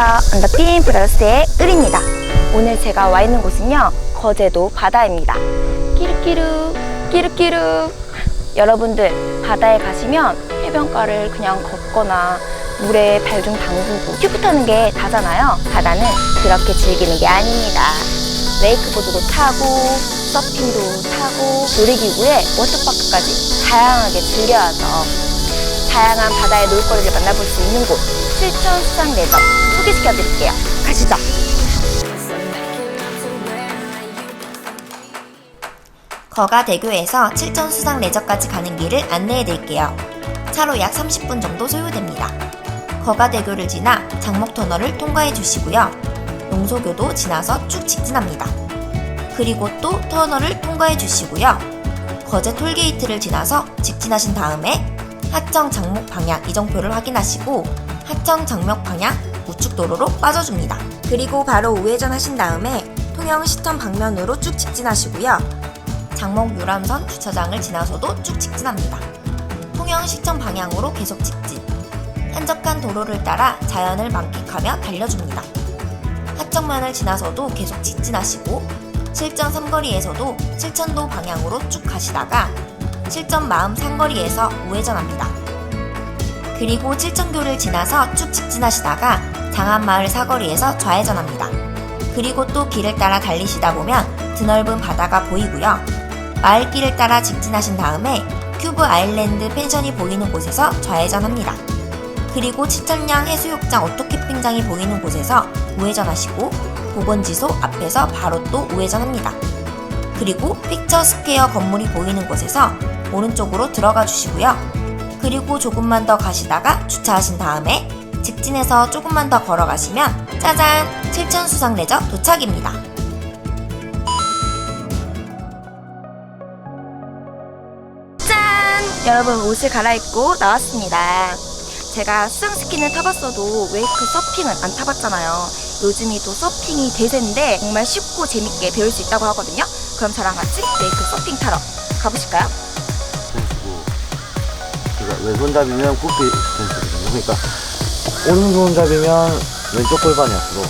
안녕하세요. 언더핀 브라더스의 을입니다. 오늘 제가 와 있는 곳은요, 거제도 바다입니다. 끼르끼르, 끼르끼르. 여러분들, 바다에 가시면 해변가를 그냥 걷거나 물에 발 좀 담그고 튜브 타는 게 다잖아요. 바다는 그렇게 즐기는 게 아닙니다. 웨이크보드도 타고, 서핑도 타고, 놀이기구에 워터파크까지 다양하게 즐겨야죠. 다양한 바다의 놀거리를 만나볼 수 있는 곳 칠천 수상 레저 소개시켜 드릴게요. 가시죠. 거가대교에서 칠천 수상 레저까지 가는 길을 안내해 드릴게요. 차로 약 30분 정도 소요됩니다. 거가대교를 지나 장목터널을 통과해 주시고요. 용소교도 지나서 쭉 직진합니다. 그리고 또 터널을 통과해 주시고요. 거제 톨게이트를 지나서 직진하신 다음에 하청 장목 방향 이정표를 확인하시고 하청 장목 방향 우측 도로로 빠져줍니다. 그리고 바로 우회전 하신 다음에 통영 시청 방면으로 쭉 직진하시고요. 장목 유람선 주차장을 지나서도 쭉 직진합니다. 통영 시청 방향으로 계속 직진. 한적한 도로를 따라 자연을 만끽하며 달려줍니다. 하청면을 지나서도 계속 직진하시고 실전 삼거리에서도 칠천도 방향으로 쭉 가시다가 칠천 마음 상거리에서 우회전합니다. 그리고 칠천교를 지나서 쭉 직진하시다가 장안마을 사거리에서 좌회전합니다. 그리고 또 길을 따라 달리시다 보면 드넓은 바다가 보이고요. 마을길을 따라 직진하신 다음에 큐브 아일랜드 펜션이 보이는 곳에서 좌회전합니다. 그리고 칠천량 해수욕장 오토캠핑장이 보이는 곳에서 우회전하시고 보건지소 앞에서 바로 또 우회전합니다. 그리고 픽처 스퀘어 건물이 보이는 곳에서 오른쪽으로 들어가 주시고요. 그리고 조금만 더 가시다가 주차하신 다음에 직진해서 조금만 더 걸어가시면 짜잔! 칠천수상 레저 도착입니다. 짠! 여러분 옷을 갈아입고 나왔습니다. 제가 수상스키는 타봤어도 웨이크 서핑은 안 타봤잖아요. 요즘이 또 서핑이 대세인데 정말 쉽고 재밌게 배울 수 있다고 하거든요. 그럼 저랑 같이 웨이크 서핑 타러 가보실까요? 그러니까 왼손잡이면 굽기 스탠스거든요. 그러니까 오른손잡이면 왼쪽 골반이 앞으로.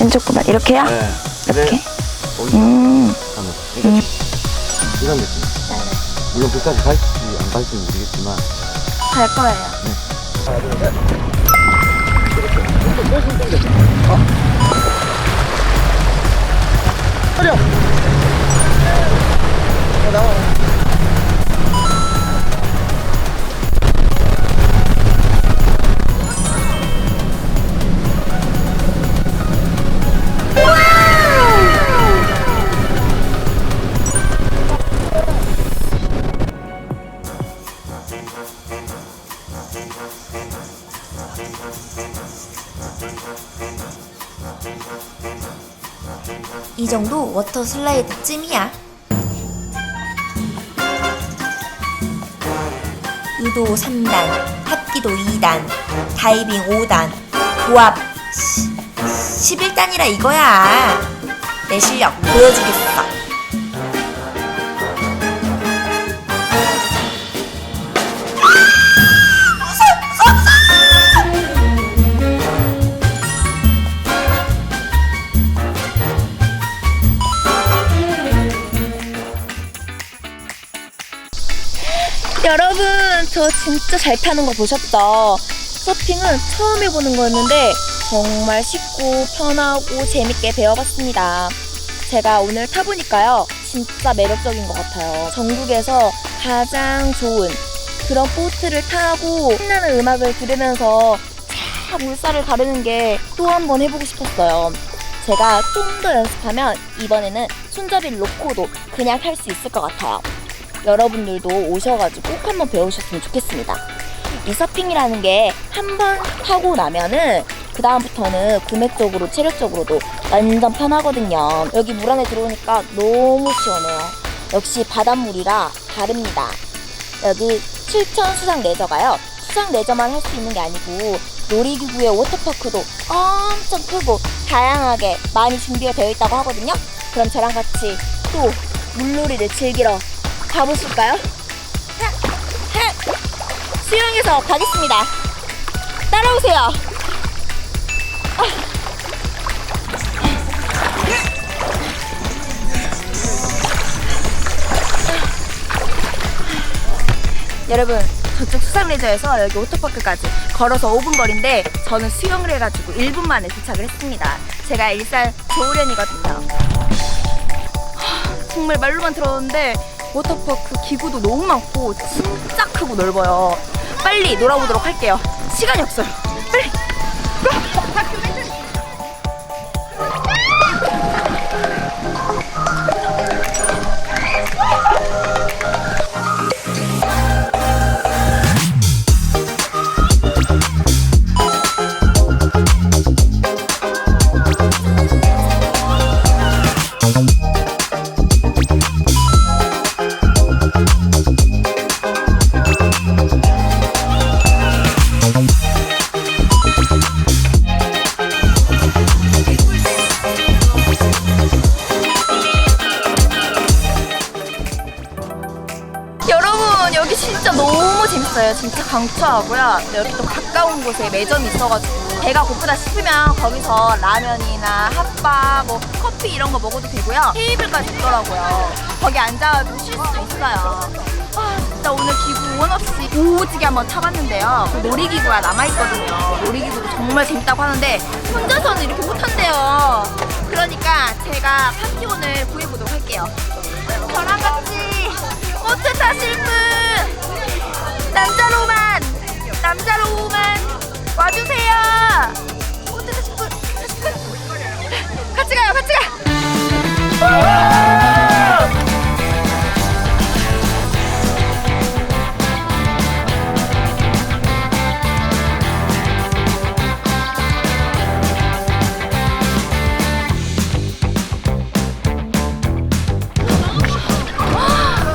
왼쪽 보면 이렇게요? 네. 이렇게? 오른쪽 음. 하면 그러니까 이런 느낌. 물론 끝까지 갈지 안 갈지는 모르겠지만 갈 거예요. 이 정도 워터 슬라이드 쯤이야. 유도 3단, 합기도 2단, 다이빙 5단, 고압 11단이라 이거야. 내 실력 보여주겠어. 저 진짜 잘 타는 거 보셨죠? 서핑은 처음 해보는 거였는데 정말 쉽고 편하고 재밌게 배워봤습니다. 제가 오늘 타보니까요, 진짜 매력적인 것 같아요. 전국에서 가장 좋은 그런 보트를 타고 신나는 음악을 들으면서 차 물살을 가르는 게 또 한 번 해보고 싶었어요. 제가 좀 더 연습하면 이번에는 손잡이를 놓고도 그냥 탈 수 있을 것 같아요. 여러분들도 오셔가지고 꼭 한번 배우셨으면 좋겠습니다. 이 서핑이라는 게 한번 타고 나면은 그 다음부터는 금액적으로 체력적으로도 완전 편하거든요. 여기 물 안에 들어오니까 너무 시원해요. 역시 바닷물이라 다릅니다. 여기 칠천 수상 레저가요. 수상 레저만 할 수 있는 게 아니고 놀이기구의 워터파크도 엄청 크고 다양하게 많이 준비가 되어 있다고 하거든요. 그럼 저랑 같이 또 물놀이를 즐기러 가보실까요? 수영해서 가겠습니다. 따라오세요. 여러분 저쪽 수상레저에서 여기 오토파크까지 걸어서 5분 거리인데 저는 수영을 해가지고 1분 만에 도착을 했습니다. 제가 일산 조우련이거든요. 정말 말로만 들었는데 워터파크 기구도 너무 많고 진짜 크고 넓어요. 빨리 놀아보도록 할게요. 시간이 없어요. 빨리. 진짜 강추하고요. 네, 여기 또 가까운 곳에 매점이 있어가지고 배가 고프다 싶으면 거기서 라면이나 핫바, 뭐 커피 이런 거 먹어도 되고요. 테이블까지 있더라고요. 거기 앉아가지고 쉴 수도 있어요. 아, 진짜 오늘 기구 원 없이 오지게 한번 타봤는데요. 그 놀이기구가 남아있거든요. 놀이기구도 정말 재밌다고 하는데 혼자서는 이렇게 못한대요. 그러니까 제가 파티원을 구해보도록 할게요. 저랑 같이 보트 타실 분 남자로만 와주세요. 같이 가요 같이 가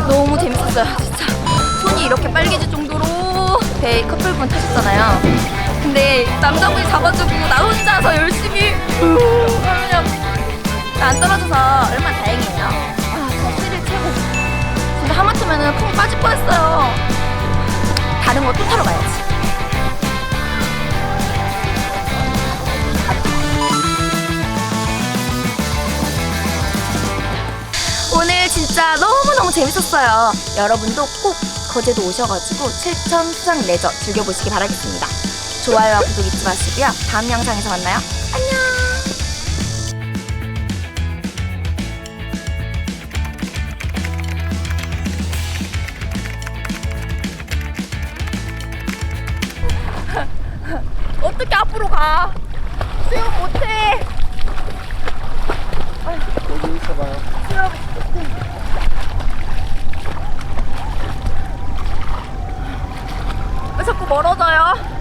너무 재밌었어요 진짜. 손이 이렇게 빨개질 정도로 배 커플분 타셨잖아요. 근데 남자분이 잡아주고 나 혼자서 열심히 안 떨어져서 얼마나 다행이에요. 아 스릴 최고. 근데 하마터면 콩 빠질 뻔했어요. 다른 거 또 타러 가야지 재밌었어요. 여러분도 꼭 거제도 오셔가지고 7천 수상 레저 즐겨보시기 바라겠습니다. 좋아요와 구독 잊지 마시고요. 다음 영상에서 만나요. 안녕! 어떻게 앞으로 가? 수영 못해. 여기 있어봐요. 왜 자꾸 멀어져요?